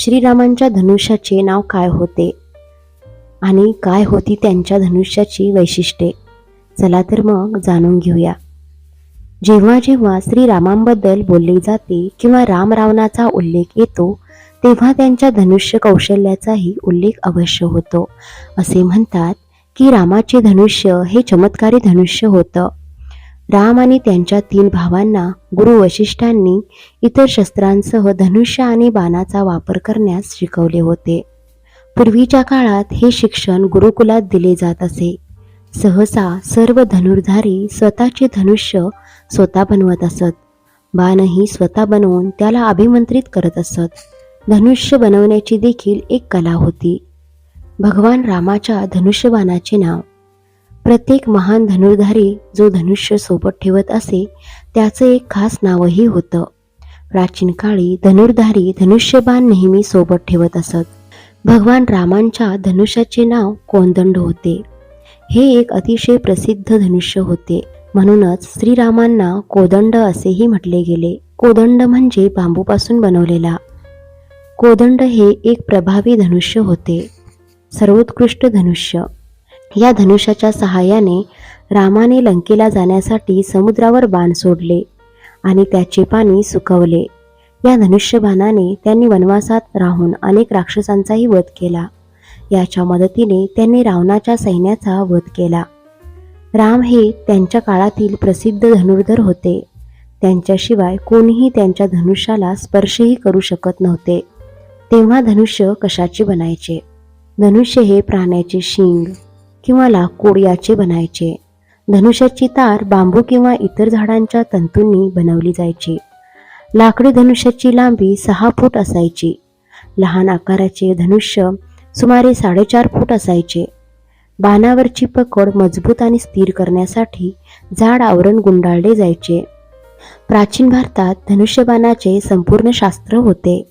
श्रीरामांच्या धनुष्याचे नाव काय होते? आणि काय होती त्यांच्या धनुष्याची वैशिष्ट्ये? चला तर मग जाणून घेऊया. जेव्हा जेव्हा श्रीरामांबद्दल बोलले जाते किंवा राम रावणाचा उल्लेख येतो तेव्हा त्यांच्या धनुष्य कौशल्याचाही उल्लेख अवश्य होतो. असे म्हणतात की रामाचे धनुष्य हे चमत्कारी धनुष्य होतं. राम आणि त्यांच्या तीन भावांना गुरु वशिष्ठांनी इतर शस्त्रांसह धनुष्य आणि बाणाचा वापर करण्यास शिकवले होते. पूर्वीच्या काळात हे शिक्षण गुरुकुलात दिले जात असे. सहसा सर्व धनुर्धारी स्वतःचे धनुष्य स्वतः बनवत असत. बाणही स्वतः बनवून त्याला अभिमंत्रित करत असत. धनुष्य बनवण्याची देखील एक कला होती. भगवान रामाच्या धनुष्यबाणाचे नाव प्रत्येक महान धनुर्धारी जो धनुष्य सोबत ठेवत असे त्याचं एक खास नावही होतं. प्राचीन काळी धनुर्धारी धनुष्यबाण नेहमी सोबत ठेवत असत. भगवान रामांच्या धनुष्याचे नाव कोंदंड होते. हे एक अतिशय प्रसिद्ध धनुष्य होते. म्हणूनच श्रीरामांना कोदंड असेही म्हटले गेले. कोदंड म्हणजे बांबूपासून बनवलेला. कोदंड हे एक प्रभावी धनुष्य होते. सर्वोत्कृष्ट धनुष्य. या धनुष्याच्या सहाय्याने रामाने लंकेला जाण्यासाठी समुद्रावर बाण सोडले आणि त्याचे पाणी सुकवले. या धनुष्यबाणाने त्यांनी वनवासात राहून अनेक राक्षसांचाही वध केला. याच्या मदतीने त्यांनी रावणाच्या सैन्याचा वध केला. राम हे त्यांच्या काळातील प्रसिद्ध धनुर्धर होते. त्यांच्याशिवाय कोणीही त्यांच्या धनुष्याला स्पर्शही करू शकत नव्हते. तेव्हा धनुष्य कशाचे बनायचे? धनुष्य हे प्राण्याचे शिंग. किंवा लाकूड याचे बनायचे. धनुष्याची तार बांबू किंवा इतर झाडांच्या तंतूंनी बनवली जायची. लाकडी धनुष्याची लांबी सहा फूट असायची. लहान आकाराचे धनुष्य सुमारे साडेचार फूट असायचे. बाणावरची पकड मजबूत आणि स्थिर करण्यासाठी जाड आवरण गुंडाळले जायचे. प्राचीन भारतात धनुष्यबाणाचे संपूर्ण शास्त्र होते.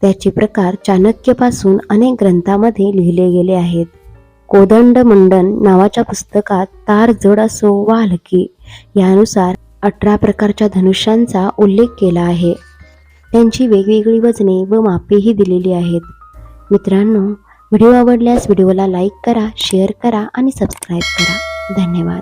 त्याचे प्रकार चाणक्यपासून अनेक ग्रंथामध्ये लिहिले गेले आहेत. कोदंड मुंडन नावाच्या पुस्तकात तार जड असो वा हलकी यानुसार अठरा प्रकारच्या धनुष्यांचा उल्लेख केला आहे. त्यांची वेगवेगळी वजने व मापेही दिलेली आहेत. मित्रांनो व्हिडिओ आवडल्यास व्हिडिओला लाईक करा शेअर करा आणि सबस्क्राईब करा. धन्यवाद.